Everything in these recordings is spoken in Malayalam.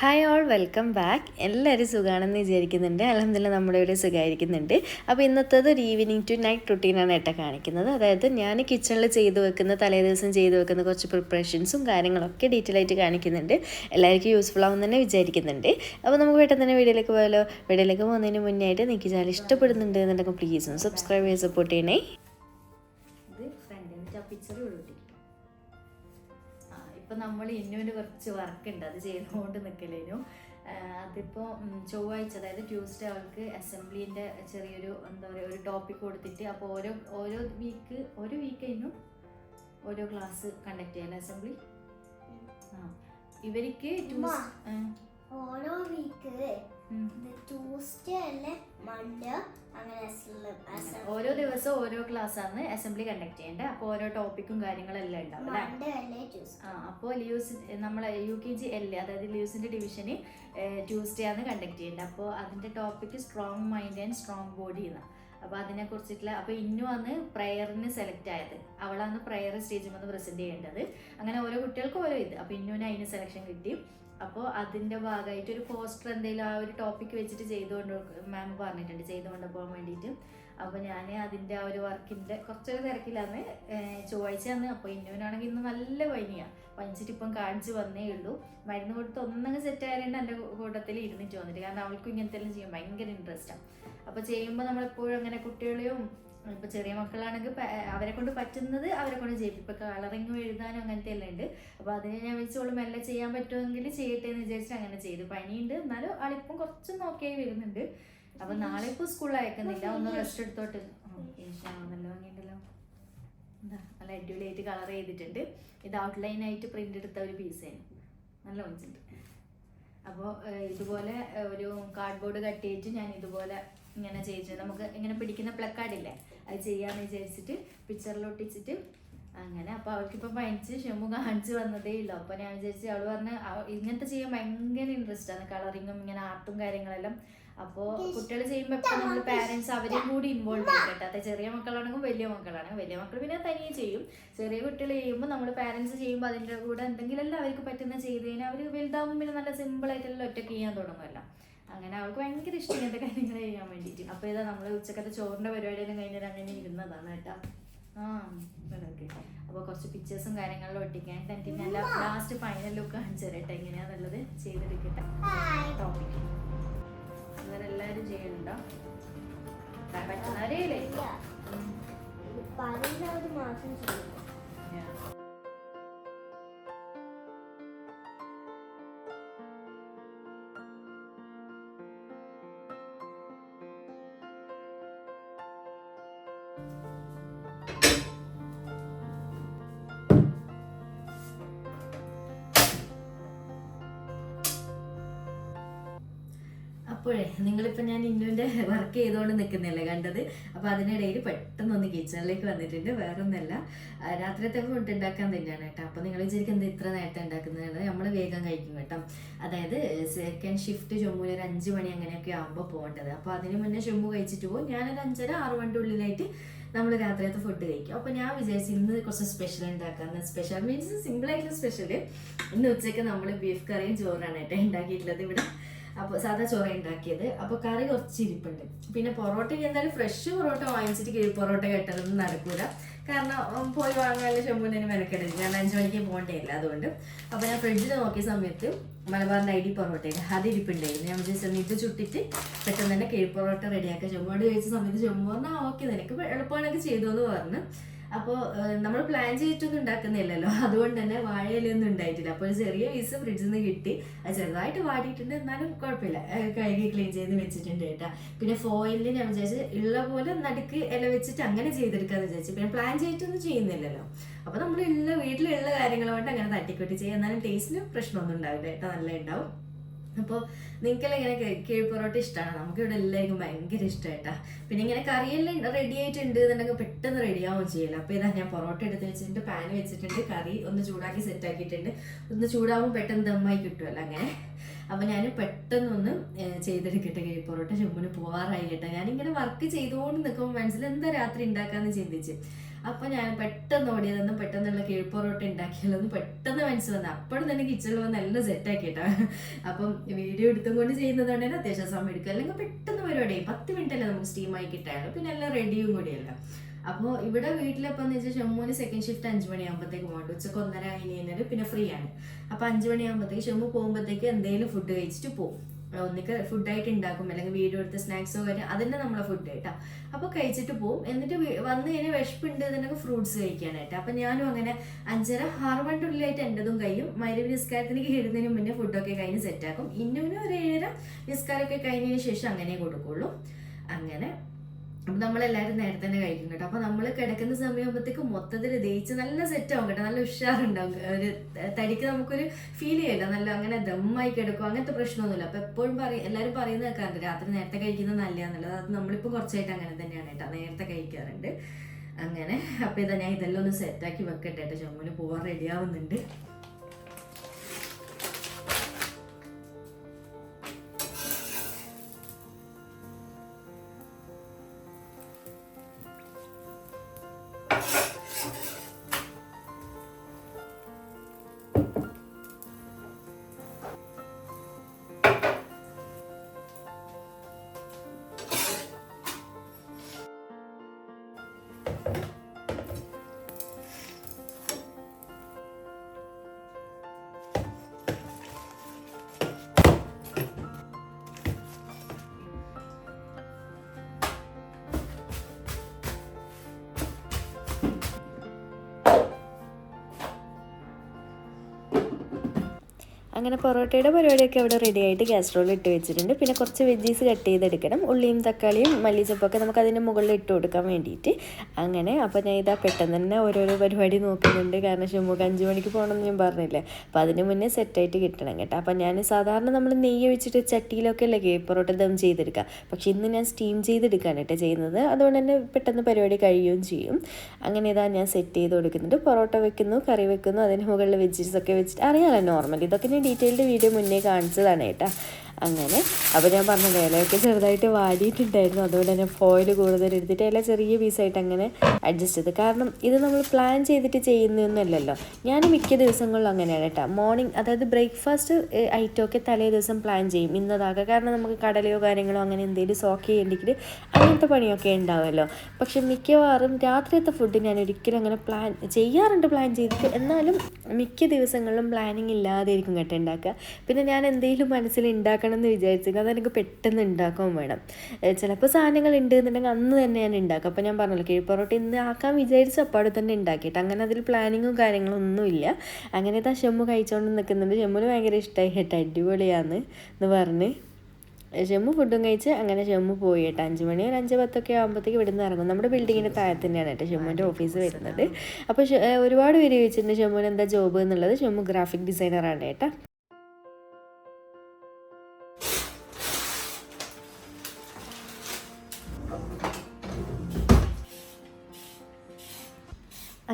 ഹായ് ഓൾ വെൽക്കം ബാക്ക് എല്ലാവരും സുഖമാണെന്ന് വിചാരിക്കുന്നുണ്ട്. അലഹമില്ല നമ്മുടെ ഇവിടെ സുഖമായിരിക്കുന്നുണ്ട് അപ്പോൾ ഇന്നത്തേത് ഒരു ഈവനിങ് ടു നൈറ്റ് റുട്ടീനാണ് ഏട്ട കാണിക്കുന്നത്. അതായത് ഞാൻ കിച്ചണിൽ ചെയ്തു വെക്കുന്ന തലേ ദിവസം ചെയ്തു വെക്കുന്ന കുറച്ച് പ്രിപ്പറേഷൻസും കാര്യങ്ങളൊക്കെ ഡീറ്റെയിൽ ആയിട്ട് കാണിക്കുന്നുണ്ട്. എല്ലാവർക്കും യൂസ്ഫുൾ ആവും തന്നെ വിചാരിക്കുന്നുണ്ട്. അപ്പോൾ നമുക്ക് പെട്ടെന്ന് തന്നെ വീഡിയോയിലേക്ക് പോയാലോ? വീഡിയോയിലേക്ക് പോകുന്നതിന് മുന്നേ ആയിട്ട് നിങ്ങൾക്ക് ചാനൽ ഇഷ്ടപ്പെടുന്നുണ്ട് എന്നുണ്ടെങ്കിൽ പ്ലീസ് ഒന്ന് സബ്സ്ക്രൈബ് ചെയ്ത് സപ്പോർട്ട് ചെയ്യണേ. ഇപ്പൊ നമ്മൾ ഇന്നുവിന് കുറച്ച് വർക്ക് ഉണ്ട്. അത് ചെയ്തുകൊണ്ട് നിൽക്കലേനു അതിപ്പോൾ ചൊവ്വാഴ്ച അതായത് ട്യൂസ്ഡേ അവൾക്ക് അസംബ്ലീന്റെ ചെറിയൊരു എന്താ പറയുക ഒരു ടോപ്പിക് കൊടുത്തിട്ട് അപ്പോൾ ഓരോ ഓരോ വീക്ക് ഓരോ വീക്ക് കഴിഞ്ഞും ഓരോ ക്ലാസ് കണ്ടക്ട് ചെയ്യാൻ. അസംബ്ലി ആ. ഇവർക്ക്. ഓരോ വീക്ക് ട്യൂസ്ഡേ അല്ലെ? മൺഡേ അങ്ങനെ ഓരോ ദിവസവും ഓരോ ക്ലാസ് ആണ് അസംബ്ലി കണ്ടക്ട് ചെയ്യേണ്ടത്. അപ്പോൾ ഓരോ ടോപ്പിക്കും കാര്യങ്ങളെല്ലാം ഉണ്ടാവും അല്ലേ? ആ അപ്പോൾ ലിയൂസ് നമ്മളെ യു കെ ജി എൽ അതായത് ലിയൂസിന്റെ ഡിവിഷന് ട്യൂസ്ഡേ ആണ് കണ്ടക്ട് ചെയ്യേണ്ടത്. അപ്പോൾ അതിന്റെ topic strong mind and strong body എന്നാണ് അപ്പോൾ അതിനെ കുറിച്ചിട്ടുള്ള അപ്പോൾ ഇന്നു ആണ് പ്രയറിന് സെലക്ട് ആയത്. അവളാണ് പ്രയർ സ്റ്റേജിൽ വന്ന് പ്രസന്റ് ചെയ്യേണ്ടത്. അങ്ങനെ ഓരോ കുട്ടികൾക്കും ഓരോ ഇത്. അപ്പോൾ ഇന്നുവിന് അതിന് സെലക്ഷൻ കിട്ടി. അപ്പോൾ അതിന്റെ ഭാഗമായിട്ട് ഒരു പോസ്റ്റർ എന്തെങ്കിലും ആ ഒരു ടോപ്പിക് വെച്ചിട്ട് ചെയ്തുകൊണ്ട് മാം പറഞ്ഞിട്ടുണ്ട്. ചെയ്തുകൊണ്ട് പോകാൻ വേണ്ടിയിട്ട്. അപ്പോൾ ഞാൻ അതിന്റെ ആ ഒരു വർക്കിന്റെ കുറച്ചൊരു തിരക്കിലാണ്. ചൊവ്വാഴ്ച ആണ്. അപ്പോൾ ഇന്നുവിനാണെങ്കിൽ ഇന്ന് നല്ല പനിയാണ് പനിച്ചിട്ട് ഇപ്പം കാണിച്ച് വന്നേ ഉള്ളൂ. മരുന്ന് കൊടുത്ത് ഒന്നങ്ങ് സെറ്റ് ആയതുകൊണ്ട് എന്റെ കൂട്ടത്തിൽ ഇരുന്നിട്ട് വന്നിട്ട്. കാരണം അവൾക്കും ഇങ്ങനത്തെ എല്ലാം ചെയ്യാൻ ഭയങ്കര ഇൻട്രസ്റ്റാണ് അപ്പോൾ ചെയ്യുമ്പോൾ നമ്മളെപ്പോഴും അങ്ങനെ കുട്ടികളെയും ഇപ്പോൾ ചെറിയ മക്കളാണെങ്കിൽ അവരെ കൊണ്ട് പറ്റുന്നത് അവരെ കൊണ്ട് ചെയ്യിക്കും ഇപ്പോൾ കളറിങ്ങും എഴുതാനും അങ്ങനത്തെ എല്ലാം ഉണ്ട്. അപ്പോൾ അതിനെ ഞാൻ വെച്ചോളും മെല്ലെ ചെയ്യാൻ പറ്റുമെങ്കിൽ ചെയ്യട്ടെ എന്ന് വിചാരിച്ചു അങ്ങനെ ചെയ്തു. പനിയുണ്ട്. എന്നാലും ആളിപ്പം കുറച്ചും നോക്കിയായി വരുന്നുണ്ട്. അപ്പോൾ നാളെ ഇപ്പോൾ സ്കൂളിൽ അയക്കുന്നില്ല ഒന്ന് റെസ്റ്റ് എടുത്തോട്ട്. നല്ല ഭംഗിയുണ്ടല്ലോ. എന്താ നല്ല അടിപൊളിയായിട്ട് കളർ ചെയ്തിട്ടുണ്ട്. ഇത് ഔട്ട്ലൈൻ ആയിട്ട് പ്രിന്റ് എടുത്ത ഒരു പീസ് പീസായിരുന്നു നല്ല ഒഞ്ചുണ്ട് അപ്പോൾ ഇതുപോലെ ഒരു കാർഡ്ബോർഡ് കട്ട് ചെയ്തിട്ട് ഞാൻ ഇതുപോലെ ഇങ്ങനെ ചെയ്തിട്ടുണ്ട്. നമുക്ക് ഇങ്ങനെ പിടിക്കുന്ന പ്ലക്കാർഡ് ഇല്ലേ? അത് ചെയ്യാമെന്ന് വിചാരിച്ചിട്ട് പിക്ചറിലൊട്ടിച്ചിട്ട് അങ്ങനെ. അപ്പോൾ അവൾക്കിപ്പോൾ പനിച്ച് ഷെമു കാണിച്ചു വന്നതേ ഉള്ളൂ. അപ്പോൾ ഞാൻ വിചാരിച്ചു അവൾ പറഞ്ഞ ഇങ്ങനത്തെ ചെയ്യാൻ ഭയങ്കര ഇൻട്രസ്റ്റ് ആണ്. കളറിങ്ങും ഇങ്ങനെ ആർട്ടും കാര്യങ്ങളെല്ലാം. അപ്പോൾ കുട്ടികൾ ചെയ്യുമ്പോൾ എപ്പോഴും നമ്മൾ പാരൻസ് അവരെയും കൂടി ഇൻവോൾവ് ചെയ്യട്ടെ അത് ചെറിയ മക്കളാണെങ്കിലും വലിയ മക്കളാണ്. വലിയ മക്കൾ പിന്നെ തനിയെ ചെയ്യും. ചെറിയ കുട്ടികൾ ചെയ്യുമ്പോൾ നമ്മൾ പാരൻസ് ചെയ്യുമ്പോൾ അതിന്റെ കൂടെ എന്തെങ്കിലും അവർക്ക് പറ്റുന്ന ചെയ്ത് കഴിഞ്ഞാൽ അവർ വലുതാവുമ്പോൾ പിന്നെ നല്ല സിമ്പിൾ ആയിട്ടുള്ള ഒറ്റയ്ക്ക് ചെയ്യാൻ തുടങ്ങുമല്ലോ അങ്ങനെ അവൾക്ക് ഭയങ്കര ഇഷ്ടം ഇങ്ങനത്തെ കാര്യങ്ങൾ ചെയ്യാൻ വേണ്ടിയിട്ട്. അപ്പോൾ ഇതാ നമ്മൾ ഉച്ചക്കത്തെ ചോറിന്റെ പരിപാടിയെല്ലാം കഴിഞ്ഞാൽ അങ്ങനെ ഇരുന്നതാണ് കേട്ടോ. ആ ഓക്കെ അപ്പോൾ കുറച്ച് പിക്ചേഴ്സും കാര്യങ്ങളിലും ഒട്ടിക്കാൻ തനിക്ക് ഞാൻ ലാസ്റ്റ് ഫൈനൽ ലുക്ക് കാണിച്ചു തരട്ടെ എങ്ങനെയാണെന്നുള്ളത് ചെയ്തെടുക്കട്ടെ. ടോപ്പിക് അങ്ങനെ എല്ലാവരും ചെയ്യണ്ടോ പറ്റുന്നവരേ ഇല്ലേ? ചെയ്യും അപ്പോഴേ നിങ്ങളിപ്പോൾ ഞാൻ ഇന്നുവിന്റെ വർക്ക് ചെയ്തുകൊണ്ട് നിൽക്കുന്നില്ലേ കണ്ടത്? അപ്പോൾ അതിനിടയിൽ പെട്ടെന്ന് ഒന്ന് കിച്ചണിലേക്ക് വന്നിട്ടുണ്ട്. വേറെ ഒന്നല്ല രാത്രിയത്തെ ഫുഡ് ഉണ്ടാക്കാൻ തന്നെയാണ് കേട്ടോ. അപ്പോൾ നിങ്ങൾ വിചാരിക്കും എന്താ ഇത്ര നേരത്തെ ഉണ്ടാക്കുന്നത്? നമ്മൾ വേഗം കഴിക്കും കേട്ടോ. അതായത് സെക്കൻഡ് ഷിഫ്റ്റ് ചുമ്മുല ഒരു അഞ്ച് മണി അങ്ങനെയൊക്കെ ആകുമ്പോൾ പോകേണ്ടത്. അപ്പോൾ അതിന് മുന്നേ ചുമ്മു കഴിച്ചിട്ട് പോകും. ഞാനൊരു അഞ്ചര ആറ് മണിന്റെ ഉള്ളിലായിട്ട് നമ്മൾ രാത്രിയത്തെ ഫുഡ് കഴിക്കും. അപ്പോൾ ഞാൻ വിചാരിച്ചു ഇന്ന് കുറച്ച് സ്പെഷ്യൽ ഉണ്ടാക്കാമെന്ന് സ്പെഷ്യൽ മീൻസ് സിമ്പിളായിട്ടുള്ള സ്പെഷ്യൽ ഇന്ന് ഉച്ചയ്ക്ക് നമ്മൾ ബീഫ് കറിയും ചോറാണ് കേട്ടോ ഉണ്ടാക്കിയിട്ടുള്ളത് ഇവിടെ. അപ്പോൾ സാധാ ചോറ ഉണ്ടാക്കിയത് അപ്പോൾ കറി കുറച്ച് ഇരിപ്പുണ്ട്. പിന്നെ പൊറോട്ട എന്തായാലും ഫ്രഷ് പൊറോട്ട വാങ്ങിച്ചിട്ട് പൊറോട്ട കെട്ടലൊന്നും നടക്കൂല. കാരണം പോയി വാങ്ങാനുള്ള ചെമ്പൂന്നിന് മെനക്കെടുത്തു ഞാൻ അഞ്ച് മണിക്ക് പോകണ്ടേയില്ല അതുകൊണ്ട്. അപ്പോൾ ഞാൻ ഫ്രിഡ്ജിൽ നോക്കിയ സമയത്ത് മലബാറിന്റെ ഐ ഡി പൊറോട്ടയില്ല അത് ഇരിപ്പുണ്ടായിരുന്നു. ഞാൻ വിചാരിച്ചു ഇത് ചുട്ടിട്ട് പെട്ടെന്ന് തന്നെ കിഴി പൊറോട്ട റെഡിയാക്കാം. ചെമ്മോട് ചോദിച്ച സമയത്ത് ചെമ്മു പറഞ്ഞാൽ ഓക്കെ നിനക്ക് എളുപ്പമാണെങ്കിൽ ചെയ്തു എന്ന് പറഞ്ഞു അപ്പോൾ നമ്മൾ പ്ലാൻ ചെയ്തിട്ടൊന്നും ഉണ്ടാക്കുന്നില്ലല്ലോ. അതുകൊണ്ട് തന്നെ വാഴയിലൊന്നും ഉണ്ടായിട്ടില്ല. അപ്പോൾ ഒരു ചെറിയ പീസ് ഫ്രിഡ്ജിൽ നിന്ന് കിട്ടി. അത് ചെറുതായിട്ട് വാടിയിട്ടുണ്ട്. എന്നാലും കുഴപ്പമില്ല. കഴുകി ക്ലീൻ ചെയ്ത് വെച്ചിട്ടുണ്ട് കേട്ടോ. പിന്നെ ഫോയിലിൽ ഞാൻ വിചാരിച്ച് ഉള്ള പോലെ നടുക്ക് ഇല വെച്ചിട്ട് അങ്ങനെ ചെയ്തെടുക്കാന്ന് വിചാരിച്ചു. പിന്നെ പ്ലാൻ ചെയ്തിട്ടൊന്നും ചെയ്യുന്നില്ലല്ലോ. അപ്പോൾ നമ്മൾ ഉള്ള വീട്ടിലുള്ള കാര്യങ്ങൾ കൊണ്ട് അങ്ങനെ തട്ടിക്കൊട്ടി ചെയ്യുക എന്നാലും ടേസ്റ്റിന് പ്രശ്നമൊന്നും ഉണ്ടാവില്ല കേട്ടോ. നല്ല ഉണ്ടാവും അപ്പോൾ നിങ്ങൾക്കെല്ലാം ഇങ്ങനെ കിഴി പൊറോട്ട ഇഷ്ടമാണ് നമുക്ക് ഇവിടെ എല്ലാവർക്കും ഭയങ്കര ഇഷ്ടമായിട്ടാ പിന്നെ ഇങ്ങനെ കറിയെല്ലാം റെഡി ആയിട്ടുണ്ട് എന്നുണ്ടെങ്കിൽ പെട്ടെന്ന് റെഡി ആവുകയും ചെയ്യില്ല. അപ്പോൾ ഇതാ ഞാൻ പൊറോട്ട എടുത്ത് വെച്ചിട്ടുണ്ട് പാൻ വെച്ചിട്ടുണ്ട് കറി ഒന്ന് ചൂടാക്കി സെറ്റ് ആക്കിയിട്ടുണ്ട്. ഒന്ന് ചൂടാകുമ്പോൾ പെട്ടെന്ന് ദമ്മായി കിട്ടുമല്ലോ അങ്ങനെ. അപ്പോൾ ഞാൻ പെട്ടെന്ന് ഒന്ന് ചെയ്തെടുക്കട്ടെ കീഴ് പൊറോട്ട ചുമ്മിന് പോവാറായി കേട്ടോ. ഞാനിങ്ങനെ വർക്ക് ചെയ്തുകൊണ്ട് നിൽക്കുമ്പോൾ മനസ്സിൽ എന്താ രാത്രി ഉണ്ടാക്കാമെന്ന് ചിന്തിച്ച്. അപ്പോൾ ഞാൻ പെട്ടെന്ന് ഓടിയതൊന്നും പെട്ടെന്നുള്ള കിഴപ്പൊറോട്ട് ഉണ്ടാക്കിയാലൊന്നും പെട്ടെന്ന് മനസ്സ് വന്നു അപ്പോഴും തന്നെ കിച്ചണിൽ വന്ന് എല്ലാം സെറ്റാക്കിയിട്ടാ അപ്പം വീഡിയോ എടുത്തും കൊണ്ട് ചെയ്യുന്നത് കൊണ്ട് തന്നെ അത്യാവശ്യം സമയം എടുക്കുക അല്ലെങ്കിൽ പെട്ടെന്ന് പരിപാടി പത്ത് മിനിറ്റ് അല്ലേ നമുക്ക് സ്റ്റീമായി കിട്ടാനുള്ളൂ പിന്നെ എല്ലാം റെഡിയും കൂടിയല്ല അപ്പോൾ ഇവിടെ വീട്ടിലപ്പോൾ എന്ന് വെച്ചാൽ ഷെമ്മൂന് സെക്കൻഡ് ഷിഫ്റ്റ് അഞ്ച് മണിയാകുമ്പോഴത്തേക്ക് പോകണ്ട. ഉച്ചയ്ക്ക് ഒന്നര കഴിഞ്ഞ് കഴിഞ്ഞാൽ പിന്നെ ഫ്രീ ആണ്. അപ്പോൾ അഞ്ച് മണിയാകുമ്പോഴത്തേക്ക് ഷമ്മു പോകുമ്പോഴത്തേക്ക് എന്തെങ്കിലും ഫുഡ് കഴിച്ചിട്ട് പോകും ഒന്നിക്ക് ഫുഡായിട്ട് ഉണ്ടാക്കും അല്ലെങ്കിൽ വീഡിയോ എടുത്ത് സ്നാക്സോ കാര്യം അതന്നെ നമ്മളെ ഫുഡ് കേട്ടോ. അപ്പോൾ കഴിച്ചിട്ട് പോവും. എന്നിട്ട് വന്ന് കഴിഞ്ഞാൽ വിശപ്പുണ്ട് എന്നൊക്കെ ഫ്രൂട്ട്സ് കഴിക്കാനായിട്ട്. അപ്പം ഞാനും അങ്ങനെ അഞ്ചര ആറ് ഉള്ളിലായിട്ട് എന്റെതും കഴിയും. മരുവ് നിസ്കാരത്തിന് ഇടുന്നതിന് മുന്നേ ഫുഡൊക്കെ കഴിഞ്ഞ് സെറ്റാക്കും ഇന്നും ഒരു ഏഴര നിസ്കാരമൊക്കെ കഴിഞ്ഞതിന് ശേഷം അങ്ങനെ കൊടുക്കുള്ളൂ. അങ്ങനെ അപ്പം നമ്മളെല്ലാവരും നേരത്തെ തന്നെ കഴിക്കും കേട്ടോ. അപ്പം നമ്മൾ കിടക്കുന്ന സമയമാകുമ്പോഴത്തേക്ക് മൊത്തത്തിൽ ദഹിച്ച് നല്ല സെറ്റ് ആവും കേട്ടോ. നല്ല ഉഷാറുണ്ടാവും. ഒരു തടിക്ക് നമുക്കൊരു ഫീൽ ചെയ്യില്ല. നല്ല അങ്ങനെ ദമ്മായി കിടക്കും. അങ്ങനത്തെ പ്രശ്നമൊന്നുമില്ല. അപ്പം എപ്പോഴും പറ എല്ലാവരും പറയുന്ന കേൾക്കാറുണ്ട്. രാത്രി നേരത്തെ കഴിക്കുന്നത് നല്ലതാണെന്നുള്ളത് അത് നമ്മളിപ്പോൾ കുറച്ചായിട്ട് അങ്ങനെ തന്നെയാണ് കേട്ടോ. നേരത്തെ കഴിക്കാറുണ്ട്. അങ്ങനെ. അപ്പം ഇതാ ഞാൻ ഇതെല്ലാം ഒന്ന് സെറ്റാക്കി വെക്കട്ടെ കേട്ടോ. ചുമ്മുന് പോവാൻ റെഡി അങ്ങനെ പൊറോട്ടയുടെ പരിപാടിയൊക്കെ അവിടെ റെഡി ആയിട്ട് കാസറോൾ ഇട്ട് വെച്ചിട്ടുണ്ട്. പിന്നെ കുറച്ച് വെജീസ് കട്ട് ചെയ്തെടുക്കണം. ഉള്ളിയും തക്കാളിയും മല്ലിച്ചപ്പൊക്കെ നമുക്ക് അതിന്റെ മുകളിൽ ഇട്ട് കൊടുക്കാൻ വേണ്ടിയിട്ട്. അങ്ങനെ അപ്പോൾ ഞാൻ ഇതാ പെട്ടെന്ന് തന്നെ ഓരോരോ പരിപാടി നോക്കുന്നുണ്ട്. കാരണം ഷുമുക്ക് അഞ്ച് മണിക്ക് പോകണമെന്ന് ഞാൻ പറഞ്ഞില്ലേ. അപ്പോൾ അതിന് മുന്നേ സെറ്റായിട്ട് കിട്ടണം കേട്ടോ. അപ്പോൾ ഞാൻ സാധാരണ നമ്മൾ നെയ്യ് വെച്ചിട്ട് ചട്ടിയിലൊക്കെ അല്ലേ കേ പൊറോട്ട ദം ചെയ്തെടുക്കുക. പക്ഷേ ഇന്ന് ഞാൻ സ്റ്റീം ചെയ്തെടുക്കുകയാണ് കേട്ടോ ചെയ്യുന്നത്. അതുകൊണ്ട് തന്നെ പെട്ടെന്ന് പരിപാടി കഴിയുകയും ചെയ്യും. അങ്ങനെ ഇതാ ഞാൻ സെറ്റ് ചെയ്ത് കൊടുക്കുന്നുണ്ട്. പൊറോട്ട വെക്കുന്നു കറി വെക്കുന്നു അതിന് മുകളിൽ വെജിറ്റബിൾസ് ഒക്കെ വെച്ചിട്ട് അറിയാമല്ലോ നോർമൽ ഇതൊക്കെ ഞാൻ ഡീറ്റെയിൽഡ് വീഡിയോ മുന്നേ കാണിച്ചതാണ് കേട്ടോ. അങ്ങനെ. അപ്പോൾ ഞാൻ പറഞ്ഞത് ഇലയൊക്കെ ചെറുതായിട്ട് വാടിയിട്ടുണ്ടായിരുന്നു അതുകൊണ്ട് തന്നെ ഫോയിൽ കൂടുതൽ എടുത്തിട്ട് ഇല ചെറിയ പീസായിട്ട് അങ്ങനെ അഡ്ജസ്റ്റ് ചെയ്ത്. കാരണം ഇത് നമ്മൾ പ്ലാൻ ചെയ്തിട്ട് ചെയ്യുന്നതെന്നല്ലോ ഞാൻ മിക്ക ദിവസങ്ങളിലും അങ്ങനെയാണ് കേട്ടോ. മോർണിംഗ് അതായത് ബ്രേക്ക്ഫാസ്റ്റ് ഐറ്റമൊക്കെ തലേ ദിവസം പ്ലാൻ ചെയ്യും. ഇന്നതാക്കുക കാരണം നമുക്ക് കടലയോ കാര്യങ്ങളോ അങ്ങനെ എന്തെങ്കിലും സോക്ക് ചെയ്യേണ്ടെങ്കിൽ അങ്ങനത്തെ പണിയൊക്കെ ഉണ്ടാവുമല്ലോ പക്ഷെ മിക്കവാറും രാത്രിയത്തെ ഫുഡ് ഞാൻ ഒരിക്കലും അങ്ങനെ പ്ലാൻ ചെയ്യാറുണ്ട് പ്ലാൻ ചെയ്തിട്ട്. എന്നാലും മിക്ക ദിവസങ്ങളിലും പ്ലാനിങ് ഇല്ലാതെ ആയിരിക്കും കേട്ടോ ഉണ്ടാക്കുക. പിന്നെ ഞാൻ എന്തെങ്കിലും മനസ്സിൽ ഉണ്ടാക്കണം എന്ന് വിചാരിച്ചെങ്കിൽ അതെനിക്ക് പെട്ടെന്ന് ഉണ്ടാക്കാൻ വേണം. ചിലപ്പോൾ സാധനങ്ങൾ ഉണ്ട് എന്നുണ്ടെങ്കിൽ അന്ന് തന്നെ ഞാൻ ഉണ്ടാക്കും. അപ്പോൾ ഞാൻ പറഞ്ഞല്ലോ കിഴിപ്പൊറോട്ട ഇന്ന് ആക്കാൻ വിചാരിച്ച അപ്പാടെ തന്നെ ഉണ്ടാക്കിയിട്ട് അങ്ങനെ അതിൽ പ്ലാനിങ്ങും കാര്യങ്ങളും ഒന്നുമില്ല. അങ്ങനെ താ ഷെമ്മു കഴിച്ചുകൊണ്ട് നിൽക്കുന്നുണ്ട് ഷെമ്മുന് ഭയങ്കര ഇഷ്ടമായി കേട്ടോ അടിപൊളിയാന്ന് എന്ന് പറഞ്ഞ്. ഷെമ്മു ഫുഡും കഴിച്ച് അങ്ങനെ ഷെമ്മു പോയി കേട്ടോ. അഞ്ച് മണി ഒരു അഞ്ച് പത്തൊക്കെ ആകുമ്പോഴത്തേക്ക് ഇവിടെ നിന്ന് ഇറങ്ങും. നമ്മുടെ ബിൽഡിങ്ങിന്റെ താഴെ തന്നെയാണ് കേട്ടോ ഷെമ്മുവിന്റെ ഓഫീസ് വരുന്നത്. അപ്പോൾ ഒരുപാട് പേര് ചോദിച്ചിട്ടുണ്ട് ഷെമ്മുവിന് എന്താ ജോബ് എന്നുള്ളത്. ഷെമ്മു ഗ്രാഫിക് ഡിസൈനറാണ് കേട്ടോ.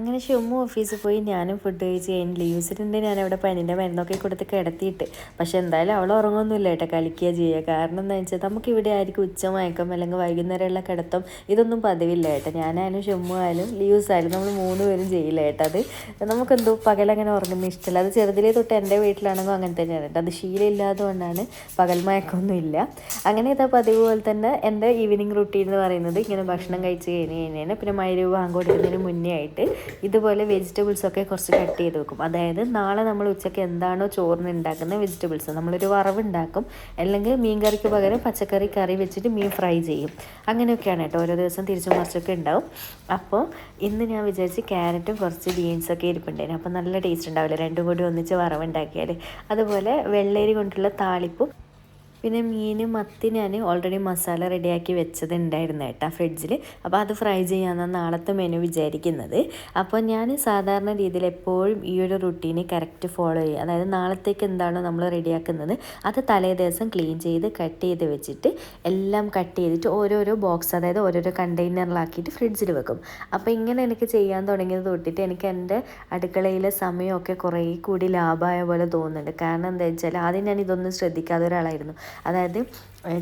അങ്ങനെ ഷുമ്മു ഓഫീസിൽ പോയി ഞാനും ഫുഡ് കഴിച്ച് കഴിഞ്ഞ് ലീവ്സിട്ടുണ്ട് ഞാൻ അവിടെ പനിന്റെ മരുന്നൊക്കെ കൊടുത്ത് കിടത്തിയിട്ട്. പക്ഷെ എന്തായാലും അവൾ ഉറങ്ങുമൊന്നുമില്ല കേട്ടോ കളിക്കുക ചെയ്യുക. കാരണം എന്താ വെച്ചാൽ നമുക്ക് ഇവിടെ ആയിരിക്കും ഉച്ച മയക്കം അല്ലെങ്കിൽ വൈകുന്നേരമുള്ള കിടത്തം ഇതൊന്നും പതിവില്ല കേട്ടോ. ഞാനായാലും ഷുമ്മു ആയാലും ലീവ്സ് ആയാലും നമ്മൾ മൂന്ന് പേരും ചെയ്യില്ല കേട്ടോ അത്. നമുക്കെന്തോ പകലങ്ങനെ ഉറങ്ങുന്ന ഇഷ്ടമല്ല. അത് ചെറുതിലേ തൊട്ട് എന്റെ വീട്ടിലാണെങ്കിൽ അങ്ങനെ തന്നെയാണ് കേട്ടോ. അത് ശീലമില്ലാതെ കൊണ്ടാണ് പകൽ മയക്കമൊന്നും ഇല്ല അങ്ങനെ ഇതാ പതിവ് പോലെ തന്നെ എന്റെ ഈവനിങ് റുട്ടീൻ എന്ന് പറയുന്നത് ഇങ്ങനെ ഭക്ഷണം കഴിച്ച് കഴിഞ്ഞ് കഴിഞ്ഞാൽ പിന്നെ മൈരൂപ ബാങ്ക് കൊടുക്കുന്നതിന് മുന്നേ ആയിട്ട് ഇതുപോലെ വെജിറ്റബിൾസൊക്കെ കുറച്ച് കട്ട് ചെയ്ത് വെക്കും. അതായത് നാളെ നമ്മൾ ഉച്ചയ്ക്ക് എന്താണോ ചോറിന് ഉണ്ടാക്കുന്ന വെജിറ്റബിൾസ് നമ്മളൊരു വറവ് ഉണ്ടാക്കും അല്ലെങ്കിൽ മീൻ കറിക്ക് പകരം പച്ചക്കറി കറി വെച്ചിട്ട് മീൻ ഫ്രൈ ചെയ്യും. അങ്ങനെയൊക്കെയാണ് കേട്ടോ. ഓരോ ദിവസം തിരിച്ചു മറിച്ചൊക്കെ ഉണ്ടാവും. അപ്പോൾ ഇന്ന് ഞാൻ വിചാരിച്ച് ക്യാരറ്റും കുറച്ച് ബീൻസൊക്കെ ഇരിപ്പുണ്ടായിരുന്നു. അപ്പോൾ നല്ല ടേസ്റ്റ് ഉണ്ടാവില്ല? രണ്ടും കൂടി ഒന്നിച്ച് വറവുണ്ടാക്കിയാൽ അതുപോലെ വെള്ളരി കൊണ്ടുള്ള താളിപ്പും പിന്നെ മീൻ മത്തി ഞാൻ ഓൾറെഡി മസാല റെഡിയാക്കി വെച്ചത് ഉണ്ടായിരുന്നു കേട്ടോ ഫ്രിഡ്ജിൽ അപ്പോൾ അത് ഫ്രൈ ചെയ്യാമെന്നാണ് നാളത്തെ മെനു വിചാരിക്കുന്നത്. അപ്പോൾ ഞാൻ സാധാരണ രീതിയിൽ എപ്പോഴും ഈ ഒരു റുട്ടീന് കറക്റ്റ് ഫോളോ ചെയ്യും അതായത് നാളത്തേക്ക് എന്താണോ നമ്മൾ റെഡിയാക്കുന്നത് അത് തലേ ദിവസം ക്ലീൻ ചെയ്ത് കട്ട് ചെയ്ത് വെച്ചിട്ട് എല്ലാം കട്ട് ചെയ്തിട്ട് ഓരോരോ ബോക്സ് അതായത് ഓരോരോ കണ്ടെയ്നറിലാക്കിയിട്ട് ഫ്രിഡ്ജിൽ വെക്കും. അപ്പോൾ ഇങ്ങനെ എനിക്ക് ചെയ്യാൻ തുടങ്ങിയത് തൊട്ടിട്ട് എനിക്ക് എന്റെ അടുക്കളയിലെ സമയമൊക്കെ കുറേ കൂടി ലാഭമായ പോലെ തോന്നുന്നുണ്ട്. കാരണം എന്താ വെച്ചാൽ ആദ്യം ഞാൻ ഇതൊന്നും ശ്രദ്ധിക്കാത്ത ഒരാളായിരുന്നു. അതായത്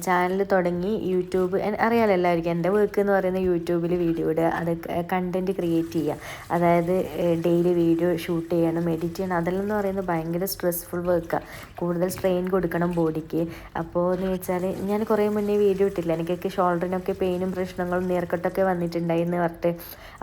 ചാനൽ തുടങ്ങി യൂട്യൂബ്. അറിയാമല്ലോ എല്ലാവർക്കും എന്റെ വർക്ക് എന്ന് പറയുന്നത് യൂട്യൂബിൽ വീഡിയോ ഇടുക അത് കണ്ടന്റ് ക്രിയേറ്റ് ചെയ്യുക. അതായത് ഡെയിലി വീഡിയോ ഷൂട്ട് ചെയ്യണം എഡിറ്റ് ചെയ്യണം അതെല്ലാം എന്ന് പറയുന്നത് ഭയങ്കര സ്ട്രെസ്ഫുൾ വർക്കാണ് കൂടുതൽ സ്ട്രെയിൻ കൊടുക്കണം ബോഡിക്ക് അപ്പോൾ എന്ന് വെച്ചാൽ ഞാൻ കുറേ മുന്നേ വീഡിയോ ഇട്ടില്ല. എനിക്കൊക്കെ ഷോൾഡറിനൊക്കെ പെയിനും പ്രശ്നങ്ങളും നീർക്കെട്ടൊക്കെ വന്നിട്ടുണ്ടായിരുന്നു പറഞ്ഞിട്ട്.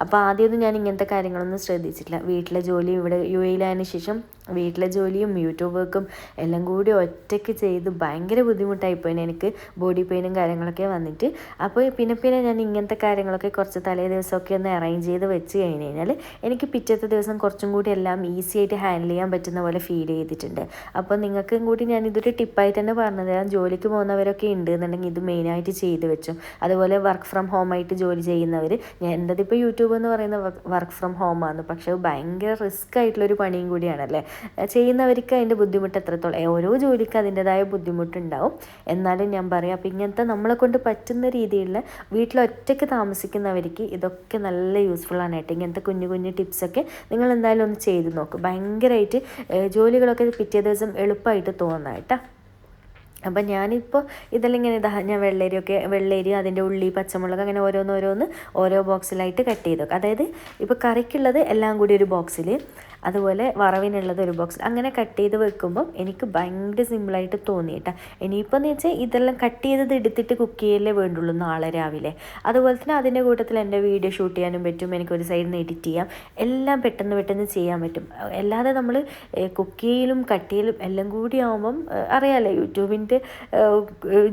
അപ്പോൾ ആദ്യമൊന്നും ഞാൻ ഇങ്ങനത്തെ കാര്യങ്ങളൊന്നും ശ്രദ്ധിച്ചിട്ടില്ല. വീട്ടിലെ ജോലി ഇവിടെ യു എയിലായതിനു ശേഷം വീട്ടിലെ ജോലിയും യൂട്യൂബ് വർക്കും എല്ലാം കൂടി ഒറ്റയ്ക്ക് ചെയ്ത് ഭയങ്കര ബുദ്ധിമുട്ടായിപ്പോയിന് എനിക്ക് ബോഡി പെയിനും കാര്യങ്ങളൊക്കെ വന്നിട്ട്. അപ്പോൾ പിന്നെ പിന്നെ ഞാൻ ഇങ്ങനത്തെ കാര്യങ്ങളൊക്കെ കുറച്ച് തലേ ദിവസമൊക്കെ ഒന്ന് അറേഞ്ച് ചെയ്ത് വെച്ച് കഴിഞ്ഞ് കഴിഞ്ഞാൽ എനിക്ക് പിറ്റത്തെ ദിവസം കുറച്ചും കൂടി എല്ലാം ഈസി ആയിട്ട് ഹാൻഡിൽ ചെയ്യാൻ പറ്റുന്ന പോലെ ഫീൽ ചെയ്തിട്ടുണ്ട്. അപ്പോൾ നിങ്ങൾക്കും കൂടി ഞാൻ ഇതൊരു ടിപ്പായിട്ട് തന്നെ പറഞ്ഞു തരാം. ജോലിക്ക് പോകുന്നവരൊക്കെ ഉണ്ട് എന്നുണ്ടെങ്കിൽ ഇത് മെയിനായിട്ട് ചെയ്ത് വെച്ചു. അതുപോലെ വർക്ക് ഫ്രം ഹോം ആയിട്ട് ജോലി ചെയ്യുന്നവർ ഞാൻ എന്റെത് ഇപ്പോൾ യൂട്യൂബ് എന്ന് പറയുന്ന വർക്ക് ഫ്രം ഹോം ആണ്. പക്ഷേ ഭയങ്കര റിസ്ക് ആയിട്ടുള്ളൊരു പണിയും കൂടിയാണല്ലേ? ചെയ്യുന്നവർക്ക് അതിന്റെ ബുദ്ധിമുട്ട് എത്രത്തോളം ഓരോ ജോലിക്ക് അതിന്റെതായ ബുദ്ധിമുട്ടുണ്ടാവും. എന്നാലും ഞാൻ പറയാം. അപ്പോൾ ഇങ്ങനത്തെ നമ്മളെ കൊണ്ട് പറ്റുന്ന രീതിയിലുള്ള വീട്ടിൽ ഒറ്റയ്ക്ക് താമസിക്കുന്നവർക്ക് ഇതൊക്കെ നല്ല യൂസ്ഫുൾ ആണ് കേട്ടോ. ഇങ്ങനത്തെ കുഞ്ഞു കുഞ്ഞു ടിപ്സൊക്കെ നിങ്ങൾ എന്തായാലും ഒന്ന് ചെയ്ത് നോക്കും. ഭയങ്കരമായിട്ട് ജോലികളൊക്കെ പിറ്റേ ദിവസം എളുപ്പമായിട്ട് തോന്നാം കേട്ടോ. അപ്പം ഞാനിപ്പോൾ ഇതെല്ലാം ഇങ്ങനെ ഇതാ ഞാൻ വെള്ളരിയൊക്കെ വെള്ളരി അതിന്റെ ഉള്ളി പച്ചമുളക് അങ്ങനെ ഓരോന്ന് ഓരോന്ന് ഓരോ ബോക്സിലായിട്ട് കട്ട് ചെയ്തു അതായത് ഇപ്പോൾ കറിക്കുള്ളത് എല്ലാം കൂടി ഒരു ബോക്സിൽ അതുപോലെ വറവിനുള്ളത് ഒരു ബോക്സ് അങ്ങനെ കട്ട് ചെയ്ത് വെക്കുമ്പം എനിക്ക് ഭയങ്കര സിമ്പിളായിട്ട് തോന്നി കേട്ടോ ഇനിയിപ്പോൾ എന്ന് വെച്ചാൽ ഇതെല്ലാം കട്ട് ചെയ്തത് എടുത്തിട്ട് കുക്ക് ചെയ്യലേ വേണ്ടുള്ളൂ നാളെ രാവിലെ. അതുപോലെ തന്നെ അതിന്റെ കൂട്ടത്തിൽ എന്റെ വീഡിയോ ഷൂട്ട് ചെയ്യാനും പറ്റും. എനിക്ക് ഒരു സൈഡിൽ നിന്ന് എഡിറ്റ് ചെയ്യാം. എല്ലാം പെട്ടെന്ന് പെട്ടെന്ന് ചെയ്യാൻ പറ്റും. അല്ലാതെ നമ്മൾ കുക്ക് ചെയ്യലും കട്ട് ചെയ്യലും എല്ലാം കൂടി ആകുമ്പം അറിയാമല്ലോ യൂട്യൂബിന്റെ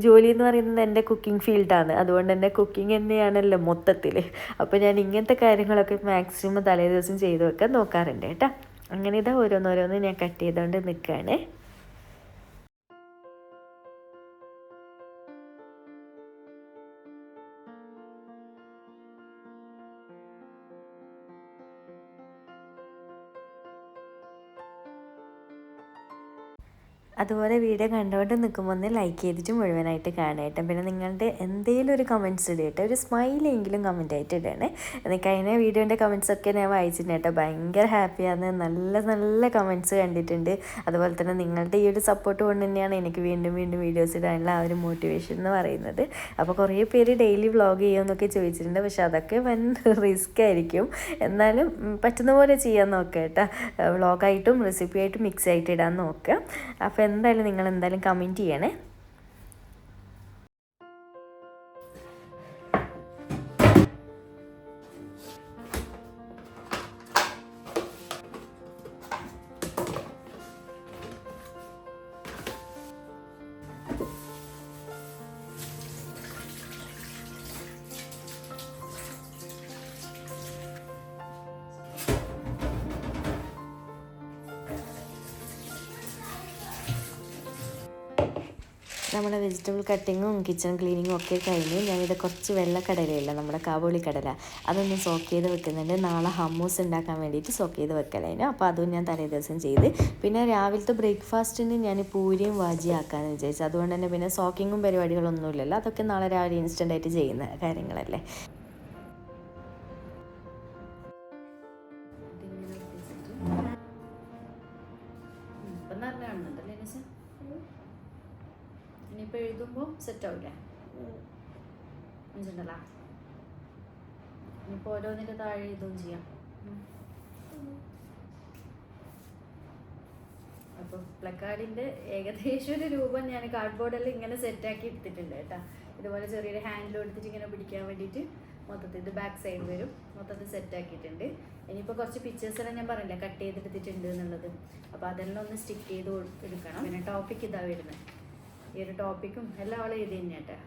ജോലി എന്ന് പറയുന്നത് എന്റെ കുക്കിംഗ് ഫീൽഡാണ് അതുകൊണ്ട് തന്നെ കുക്കിംഗ് തന്നെയാണല്ലോ മൊത്തത്തിൽ അപ്പോൾ ഞാൻ ഇങ്ങനത്തെ കാര്യങ്ങളൊക്കെ മാക്സിമം തലേ ദിവസം ചെയ്ത് വെക്കാൻ നോക്കാറുണ്ട് കേട്ടോ അങ്ങനെ ഇതാ ഓരോന്നോരോന്ന് ഞാൻ കട്ട് ചെയ്തുകൊണ്ട് നിൽക്കുകയാണ് അതുപോലെ വീഡിയോ കണ്ടുകൊണ്ട് നിൽക്കുമ്പോൾ ഒന്ന് ലൈക്ക് ചെയ്തിട്ട് മുഴുവനായിട്ട് കാണായിട്ട് പിന്നെ നിങ്ങളുടെ എന്തെങ്കിലും ഒരു കമന്റ്സ് ഇടട്ടെ ഒരു സ്മൈലെങ്കിലും കമന്റ് ആയിട്ട് ഇടണേ. കഴിഞ്ഞ വീഡിയോന്റെ കമൻസൊക്കെ ഞാൻ വായിച്ചിട്ടുണ്ട് കേട്ടോ. ഭയങ്കര ഹാപ്പിയാണ് നല്ല നല്ല കമന്റ്സ് കണ്ടിട്ടുണ്ട്. അതുപോലെ തന്നെ നിങ്ങളുടെ ഈ ഒരു സപ്പോർട്ട് കൊണ്ട് തന്നെയാണ് എനിക്ക് വീണ്ടും വീണ്ടും വീഡിയോസ് ഇടാനുള്ള ആ ഒരു മോട്ടിവേഷൻ എന്ന് പറയുന്നത്. അപ്പോൾ കുറേ പേര് ഡെയിലി വ്ളോഗ് ചെയ്യുമെന്നൊക്കെ ചോദിച്ചിട്ടുണ്ട്. പക്ഷേ അതൊക്കെ വൻ റിസ്ക് ആയിരിക്കും. എന്നാലും പറ്റുന്ന പോലെ ചെയ്യാൻ നോക്കുക കേട്ടോ. വ്ളോഗായിട്ടും റെസിപ്പി ആയിട്ടും മിക്സ് ആയിട്ട് ഇടാൻ നോക്കുക. അപ്പോൾ എന്തായാലും നിങ്ങൾ എന്തായാലും കമന്റ് ചെയ്യണേ. നമ്മുടെ വെജിറ്റബിൾ കട്ടിങ്ങും കിച്ചൺ ക്ലീനിങ്ങും ഒക്കെ കഴിഞ്ഞ് ഞാനിത് കുറച്ച് വെള്ളക്കടലയില്ല നമ്മുടെ കാബൂളി കടല അതൊന്ന് സോക്ക് ചെയ്ത് വെക്കുന്നുണ്ട്. നാളെ ഹമ്മൂസ് ഉണ്ടാക്കാൻ വേണ്ടിയിട്ട് സോക്ക് ചെയ്ത് വെക്കലായിരുന്നു അപ്പോൾ അതും ഞാൻ തലേ ദിവസം ചെയ്ത്. പിന്നെ രാവിലത്തെ ബ്രേക്ക്ഫാസ്റ്റിന് ഞാൻ പൂരിയും വാജിയും ആക്കാമെന്ന് വിചാരിച്ചു. അതുകൊണ്ട് തന്നെ പിന്നെ സോക്കിങ്ങും പരിപാടികളൊന്നുമില്ലല്ലോ. അതൊക്കെ നാളെ രാവിലെ ഇൻസ്റ്റന്റ് ആയിട്ട് ചെയ്യുന്ന കാര്യങ്ങളല്ലേ. ഇപ്പം നല്ല കാണുന്നുണ്ടല്ലേ നിസ ഇനിയിപ്പോൾ എഴുതുമ്പോൾ സെറ്റ് ആവില്ലേ മനസ്സിലുണ്ടല്ലോ ഇനിയിപ്പോൾ ഓരോന്നിന്റെ താഴെ എഴുതുകയും ചെയ്യാം. അപ്പോൾ പ്ലക്കാർഡിന്റെ ഏകദേശം ഒരു രൂപം ഞാൻ കാർഡ്ബോർഡെല്ലാം ഇങ്ങനെ സെറ്റ് ആക്കി എടുത്തിട്ടുണ്ട് കേട്ടോ. ഇതുപോലെ ചെറിയൊരു ഹാൻഡിൽ എടുത്തിട്ട് ഇങ്ങനെ പിടിക്കാൻ വേണ്ടിയിട്ട് മൊത്തത്തിൽ ഇത് ബാക്ക് സൈഡ് വരും. മൊത്തത്തിൽ സെറ്റ് ആക്കിയിട്ടുണ്ട്. ഇനിയിപ്പോൾ കുറച്ച് പിക്ചേഴ്സ് എല്ലാം ഞാൻ പറഞ്ഞില്ല കട്ട് ചെയ്തെടുത്തിട്ടുണ്ട് എന്നുള്ളത്. അപ്പോൾ അതെല്ലാം ഒന്ന് സ്റ്റിക്ക് ചെയ്ത് എടുക്കണം. പിന്നെ ടോപ്പിക് ഇതാ വരുന്നത്. ഈ ഒരു ടോപ്പിക്കും എല്ലാം അവൾ എഴുതി തന്നെ കേട്ടോ.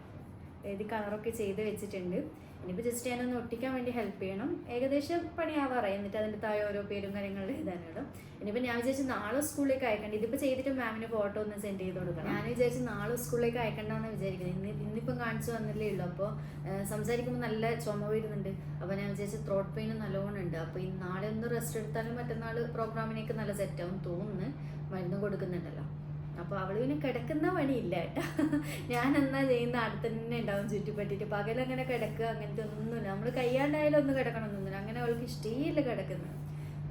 എഴുതി കളറൊക്കെ ചെയ്ത് വെച്ചിട്ടുണ്ട്. ഇനിയിപ്പോൾ ജസ്റ്റ് ഞാനൊന്ന് ഒട്ടിക്കാൻ വേണ്ടി ഹെൽപ്പ് ചെയ്യണം. ഏകദേശം പണിയാവാറായി എന്നിട്ട് അതിന്റെ താഴെ ഓരോ പേരും കാര്യങ്ങളും എഴുതാനിടും ഇനിയിപ്പോൾ ഞാൻ വിചാരിച്ചു നാളെ സ്കൂളിലേക്ക് അയക്കണ്ട. ഇതിപ്പോൾ ചെയ്തിട്ട് മാമിന് ഫോട്ടോ ഒന്ന് സെൻഡ് ചെയ്ത് കൊടുക്കണം. ഞാൻ വിചാരിച്ചു നാളെ സ്കൂളിലേക്ക് അയക്കണ്ടെന്ന് വിചാരിക്കുന്നത്. ഇന്ന് ഇന്നിപ്പം കാണിച്ചു വന്നില്ലേ ഉള്ളൂ. അപ്പോൾ സംസാരിക്കുമ്പോൾ നല്ല ചുമ വരുന്നുണ്ട്. അപ്പോൾ ഞാൻ വിചാരിച്ചു ത്രോട്ട് പെയിനും നല്ലോണം ഉണ്ട്. അപ്പോൾ ഈ നാളെ ഒന്ന് റെസ്റ്റ് എടുത്താലും മറ്റന്നാൾ പ്രോഗ്രാമിനേക്ക് നല്ല സെറ്റാവും തോന്നുന്നു. മരുന്ന് കൊടുക്കുന്നുണ്ടല്ലോ. അപ്പോൾ അവൾ പിന്നെ കിടക്കുന്ന പണിയില്ല കേട്ടോ. ഞാൻ എന്നാ ചെയ്യുന്ന? അടുത്ത് തന്നെ ഉണ്ടാവും ചുറ്റിപ്പറ്റിയിട്ട്. പകലങ്ങനെ കിടക്കുക അങ്ങനത്തെ ഒന്നുമില്ല. നമ്മൾ കയ്യാണ്ടായാലും ഒന്ന് കിടക്കണമെന്നൊന്നുമില്ല അങ്ങനെ അവൾക്ക് ഇഷ്ടമില്ല കിടക്കുന്നത്.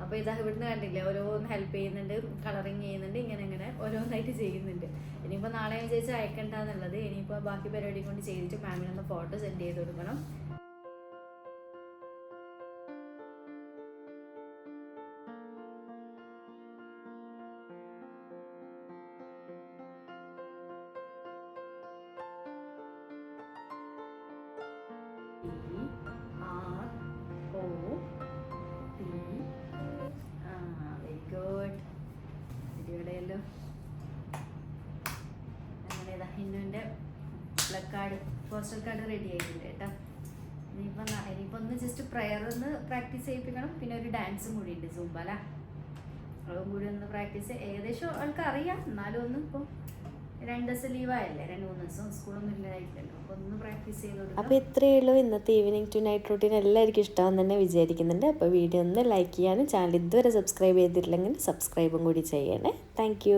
അപ്പോൾ ഇതാ ഇവിടുന്ന് കണ്ടില്ല? ഓരോന്ന് ഹെൽപ്പ് ചെയ്യുന്നുണ്ട് കളറിങ് ചെയ്യുന്നുണ്ട് ഇങ്ങനെ ഇങ്ങനെ ഓരോന്നായിട്ട് ചെയ്യുന്നുണ്ട്. ഇനിയിപ്പോൾ നാളെ വിചാരിച്ച് അയക്കണ്ടെന്നുള്ളത്. ഇനിയിപ്പോൾ ബാക്കി പരിപാടി കൊണ്ട് ചെയ്തിട്ട് മാമിനൊന്ന് ഫോട്ടോ സെൻഡ് ചെയ്ത് കൊടുക്കണം. ആ വെരി ഗുഡ് അടിപൊളിയല്ലോ അങ്ങനെ ഇതാ ഹിന്നുവിന്റെ plug card postal card ready ആയിട്ടുണ്ട് കേട്ടോ ഇനിയിപ്പോൾ ഇനിയിപ്പോൾ ഒന്ന് ജസ്റ്റ് പ്രയർ ഒന്ന് പ്രാക്ടീസ് ചെയ്യിപ്പിക്കണം പിന്നെ ഒരു ഡാൻസും കൂടി ഉണ്ട് സൂമ്പ അതും കൂടി ഒന്ന് പ്രാക്ടീസ് ഏകദേശം ആൾക്ക് അറിയാം എന്നാലും ഒന്ന് ഇപ്പോൾ രണ്ട് ദിവസം രണ്ട് സ്കൂളൊന്നും അപ്പോൾ ഒന്ന് പ്രാക്ടീസ് അപ്പോൾ ഇത്രയേ ഉള്ളൂ. ഇന്നത്തെ ഈവനിങ് ടു നൈറ്റ് റൂട്ടീൻ എല്ലാവർക്കും ഇഷ്ടമാണെന്ന് തന്നെ വിചാരിക്കുന്നുണ്ട്. അപ്പോൾ വീഡിയോ ഒന്ന് ലൈക്ക് ചെയ്യാനും ചാനൽ ഇതുവരെ സബ്സ്ക്രൈബ് ചെയ്തിട്ടില്ലെങ്കിൽ സബ്സ്ക്രൈബും കൂടി ചെയ്യണേ. താങ്ക്